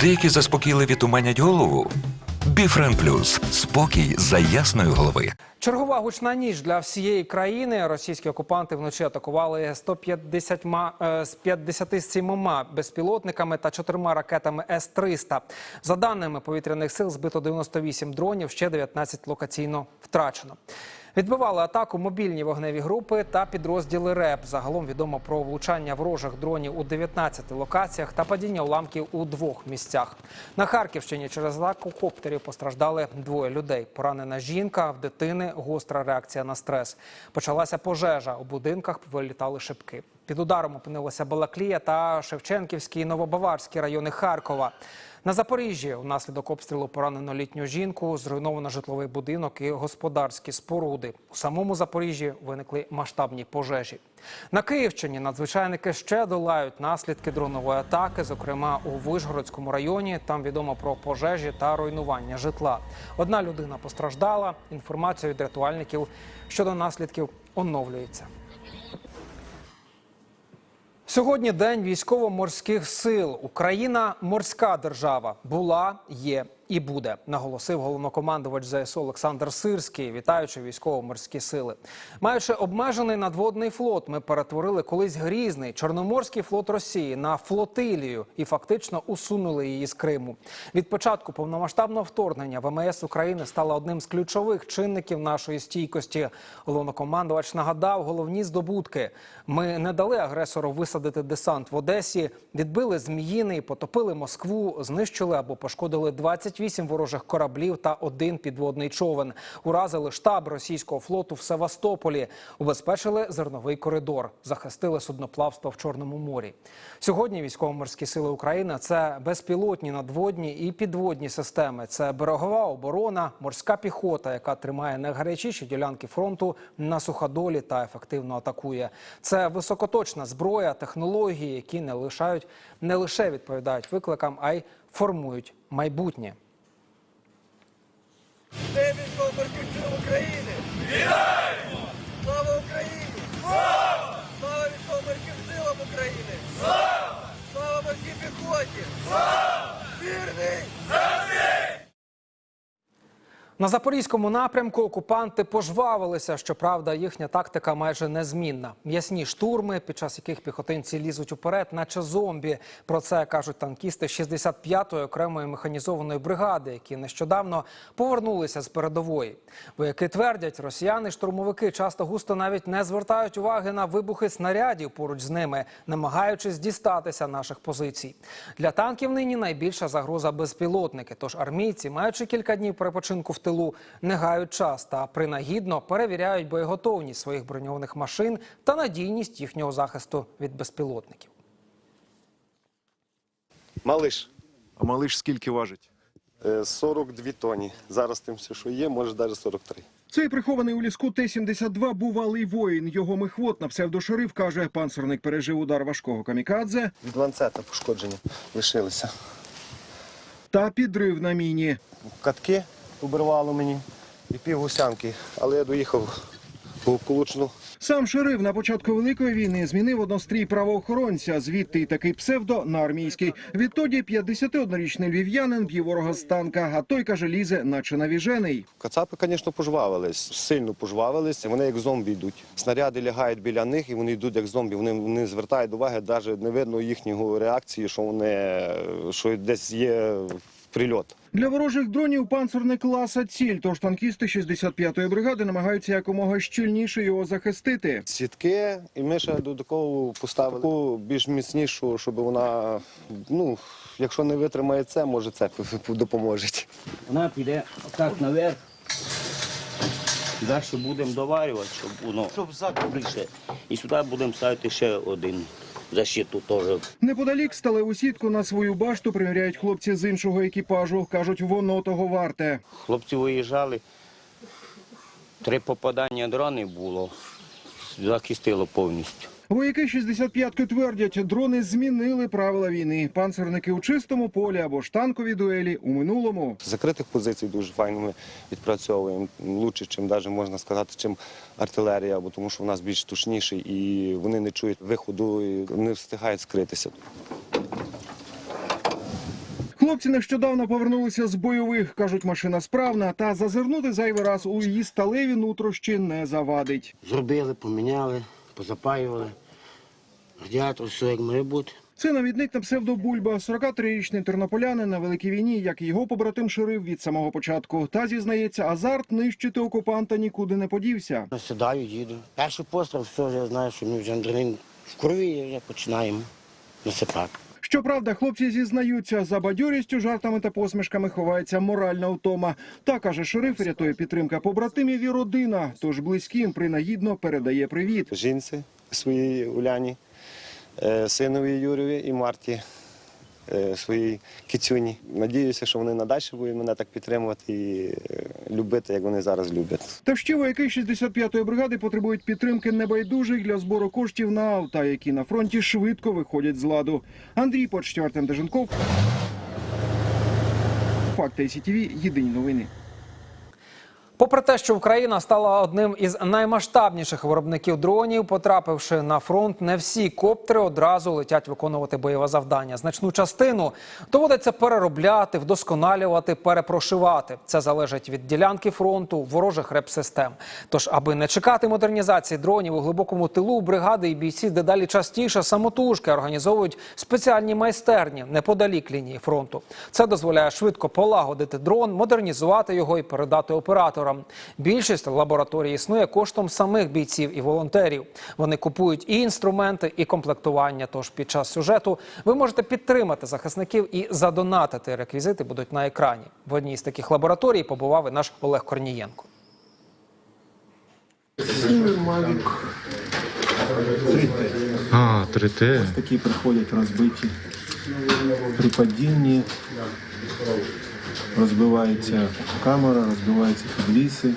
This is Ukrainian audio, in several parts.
Деякі заспокійливі туманять голову. Біфрен Плюс спокій за ясної голови. Чергова гучна ніч для всієї країни. Російські окупанти вночі атакували 150 ма- е, з 57 безпілотниками та чотирма ракетами С-300. За даними повітряних сил, збито 98 дронів, ще 19 локаційно втрачено. Відбивали атаку мобільні вогневі групи та підрозділи РЕП. Загалом відомо про влучання ворожих дронів у 19 локаціях та падіння уламків у двох місцях. На Харківщині через атаку коптерів постраждали двоє людей. Поранена жінка, в дитини гостра реакція на стрес. Почалася пожежа. У будинках вилітали шибки. Під ударом опинилася Балаклія та Шевченківський і Новобаварський райони Харкова. На Запоріжжі внаслідок обстрілу поранено літню жінку, зруйновано житловий будинок і господарські споруди. У самому Запоріжжі виникли масштабні пожежі. На Київщині надзвичайники ще долають наслідки дронової атаки, зокрема у Вишгородському районі. Там відомо про пожежі та руйнування житла. Одна людина постраждала. Інформація від рятувальників щодо наслідків оновлюється. Сьогодні день військово-морських сил. Україна морська держава була, є і буде, наголосив головнокомандувач ЗСУ Олександр Сирський, вітаючи військово-морські сили. Маючи обмежений надводний флот, ми перетворили колись грізний чорноморський флот Росії на флотилію і фактично усунули її з Криму. Від початку повномасштабного вторгнення ВМС України стала одним з ключових чинників нашої стійкості. Головнокомандувач нагадав головні здобутки. Ми не дали агресору висадити десант в Одесі, відбили Зміїний, потопили Москву, знищили або пошкодили 28 ворожих кораблів та один підводний човен. Уразили штаб російського флоту в Севастополі, убезпечили зерновий коридор, захистили судноплавство в Чорному морі. Сьогодні військово-морські сили України це безпілотні надводні і підводні системи. Це берегова оборона, морська піхота, яка тримає найгарячіші ділянки фронту на суходолі та ефективно атакує. Це високоточна зброя, технології, які не лишають не лише відповідають викликам, а й формують майбутнє. День військово-морських України! Вітаємо! Слава Україні! Слава! Слава військово-морським силам України! Слава! Слава морській піхоті! Слава! Вірний! На запорізькому напрямку окупанти пожвавилися. Щоправда, їхня тактика майже незмінна. М'ясні штурми, під час яких піхотинці лізуть уперед, наче зомбі. Про це кажуть танкісти 65-ї окремої механізованої бригади, які нещодавно повернулися з передової. Вояки твердять, росіяни-штурмовики часто густо навіть не звертають уваги на вибухи снарядів поруч з ними, намагаючись дістатися наших позицій. Для танків нині найбільша загроза безпілотники. Тож армійці, маючи кілька днів перепочинку в тилу, не гають час та принагідно перевіряють боєготовність своїх броньованих машин та надійність їхнього захисту від безпілотників. Малиш, А малиш скільки важить? е, 42 тоні. Зараз тим все, що є, може навіть 43. Цей прихований у ліску Т-72 бувалий воїн. Його михвод на псевдошериф каже, панцерник пережив удар важкого камікадзе Від ланцета пошкодження лишилися. та підрив на міні. Катки обірвало мені і пів гусянки, але я доїхав Кулучну. Сам шериф на початку великої війни змінив однострій правоохоронця. Звідти й такий псевдо на армійський. Відтоді 51-річний львів'янин б'є ворога з танка, а той каже, лізе, наче навіжений. Кацапи, звісно, пожвавились, сильно пожвавились. Вони як зомбі йдуть. Снаряди лягають біля них і вони йдуть як зомбі. Вони не звертають уваги, навіть не видно їхнього реакції, що вони що десь є прильот. Для ворожих дронів панцерник класа ціль. Тож танкісти 65-ї бригади намагаються якомога щільніше його захистити. Сітки, і ми ще додатково поставили таку більш міцнішу, щоб вона, ну, якщо не витримає це, може це допоможе. Вона піде отак наверх. Далі будемо доварювати, щоб воно більше. І сюди будемо ставити ще один защиту теж. Неподалік сталеву сітку на свою башту приміряють хлопці з іншого екіпажу. кажуть, воно того варте. Хлопці виїжджали, три попадання дрони було, захистило повністю. Вояки 65-ки твердять, дрони змінили правила війни. Панцерники у чистому полі або ж танкові дуелі у минулому. Закритих позицій дуже файно ми відпрацьовуємо. Лучше, чим навіть можна сказати, чим артилерія, бо тому що в нас більш тушніший і вони не чують виходу і не встигають скритися. Хлопці нещодавно повернулися з бойових. кажуть, машина справна, та зазирнути зайвий раз у її сталеві нутрощі не завадить. Зробили, поміняли, позапаювали. Радіатор, все як має бути. Це навідник на псевдобульба, 43-річний тернополянин на великій війні, як і його побратим ширив від самого початку. Та зізнається, азарт нищити окупанта нікуди не подівся. Сідаю, їду. Перший постріл, все, я знаю, що ми вже адреналін в крові, вже починаємо насипати. Щоправда, хлопці зізнаються, за бадьорістю, жартами та посмішками ховається моральна втома. Та каже шериф, рятує підтримка побратимів і родина. Тож близьким принагідно передає привіт. Жінці своїй Уляні, е, синові Юрію і Марті, своїй кицюні. Надіюся, що вони надалі будуть мене так підтримувати і е, любити, як вони зараз люблять. Та ще вояки 65-ї бригади потребують підтримки небайдужих для збору коштів на авто, які на фронті швидко виходять з ладу. Андрій Почтів, Артем Деженков. Факти СІТВ. Єдині новини. Попри те, що Україна стала одним із наймасштабніших виробників дронів, потрапивши на фронт, не всі коптери одразу летять виконувати бойове завдання. Значну частину доводиться переробляти, вдосконалювати, перепрошивати. Це залежить від ділянки фронту, ворожих реп-систем. Тож, аби не чекати модернізації дронів у глибокому тилу, бригади і бійці дедалі частіше самотужки організовують спеціальні майстерні неподалік лінії фронту. Це дозволяє швидко полагодити дрон, модернізувати його і передати операторам. Більшість лабораторій існує коштом самих бійців і волонтерів. Вони купують і інструменти, і комплектування. Тож під час сюжету ви можете підтримати захисників і задонатити. Реквізити будуть на екрані. В одній з таких лабораторій побував і наш Олег Корнієнко. А, 3Т. такі приходять розбиті при падінні, розбивається камера, розбиваються підліси.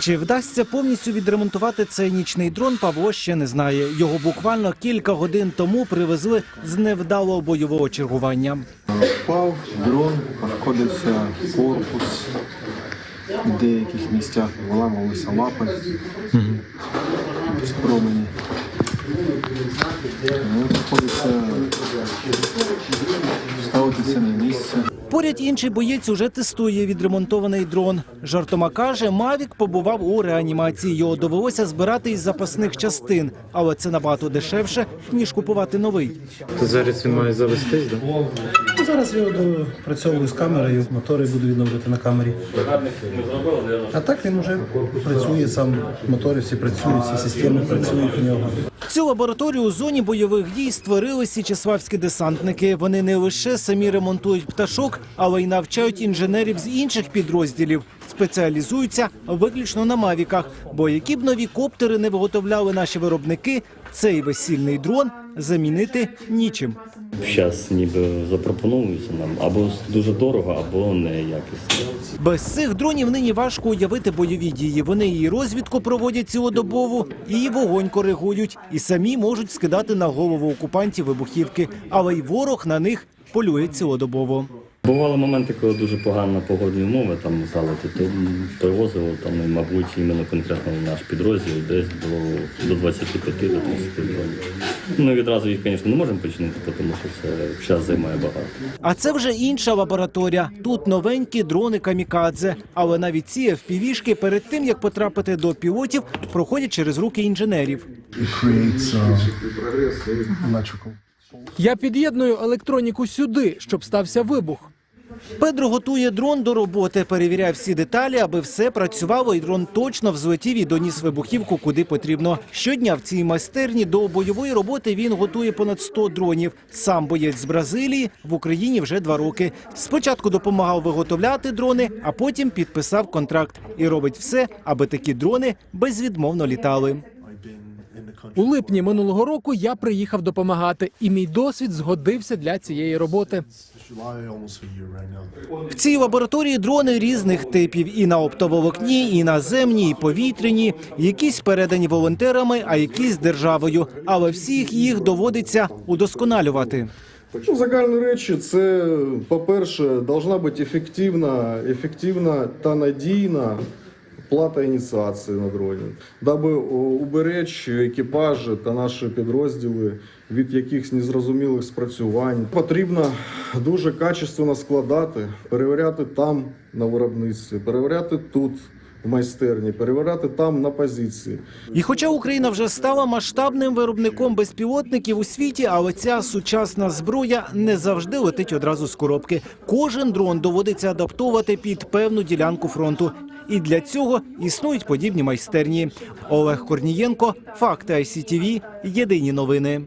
Чи вдасться повністю відремонтувати цей нічний дрон, Павло ще не знає. Його буквально кілька годин тому привезли з невдалого бойового чергування. Впав дрон, пошкодився корпус, в деяких місцях виламалися лапи, промені. Ну, приходиться ставитися на місце. Поряд інший боєць уже тестує відремонтований дрон. Жартома каже, Мавік побував у реанімації. Його довелося збирати із запасних частин, але це набагато дешевше ніж купувати новий. То зараз він має завестись, да? Ну, Зараз я допрацьовую з камерою, мотори буду відновлювати на камері. А так він вже працює сам, мотори всі працюють, всі системи працюють у нього. Цю лабораторію у зоні бойових дій створили січеславські десантники. Вони не лише самі ремонтують пташок, але й навчають інженерів з інших підрозділів. Спеціалізуються виключно на мавіках. Бо які б нові коптери не виготовляли наші виробники, цей весільний дрон замінити нічим. Зараз ніби запропонуються нам або дуже дорого, або неякісно. Без цих дронів нині важко уявити бойові дії. Вони і розвідку проводять цілодобово, і вогонь коригують, і самі можуть скидати на голову окупантів вибухівки, але й ворог на них полює цілодобово. Бували моменти, коли дуже погано погодні умови там летали, то, привозило там, мабуть, іменно конкретно в наш підрозділ десь до, до 25 до 30 дронів. Ми відразу їх, звісно, не можемо починити, тому що це час займає багато. А це вже інша лабораторія. Тут новенькі дрони камікадзе. Але навіть ці FPV-шки перед тим як потрапити до пілотів, проходять через руки інженерів. Я під'єдную електроніку сюди, щоб стався вибух. Педро готує дрон до роботи, перевіряє всі деталі, аби все працювало, і дрон точно взлетів і доніс вибухівку куди потрібно. Щодня в цій майстерні до бойової роботи він готує понад 100 дронів. Сам боєць з Бразилії в Україні вже два роки. Спочатку допомагав виготовляти дрони, а потім підписав контракт і робить все, аби такі дрони безвідмовно літали. У липні минулого року я приїхав допомагати, і мій досвід згодився для цієї роботи. В цій лабораторії дрони різних типів і на оптоволокні, і наземні, і повітряні. Якісь передані волонтерами, а якісь державою. Але всіх їх доводиться удосконалювати. Ну, загальні речі, це, по-перше, должна бути ефективна, ефективна та надійна плата ініціації на дроні, даби уберечь екіпажі та наші підрозділи від якихось незрозумілих спрацювань. Потрібно дуже качественно складати, перевіряти там на виробництві, перевіряти тут. Майстерні перевіряти там на позиції. І хоча Україна вже стала масштабним виробником безпілотників у світі, але ця сучасна зброя не завжди летить одразу з коробки. Кожен дрон доводиться адаптовувати під певну ділянку фронту. І для цього існують подібні майстерні. Олег Корнієнко, факти ICTV, єдині новини.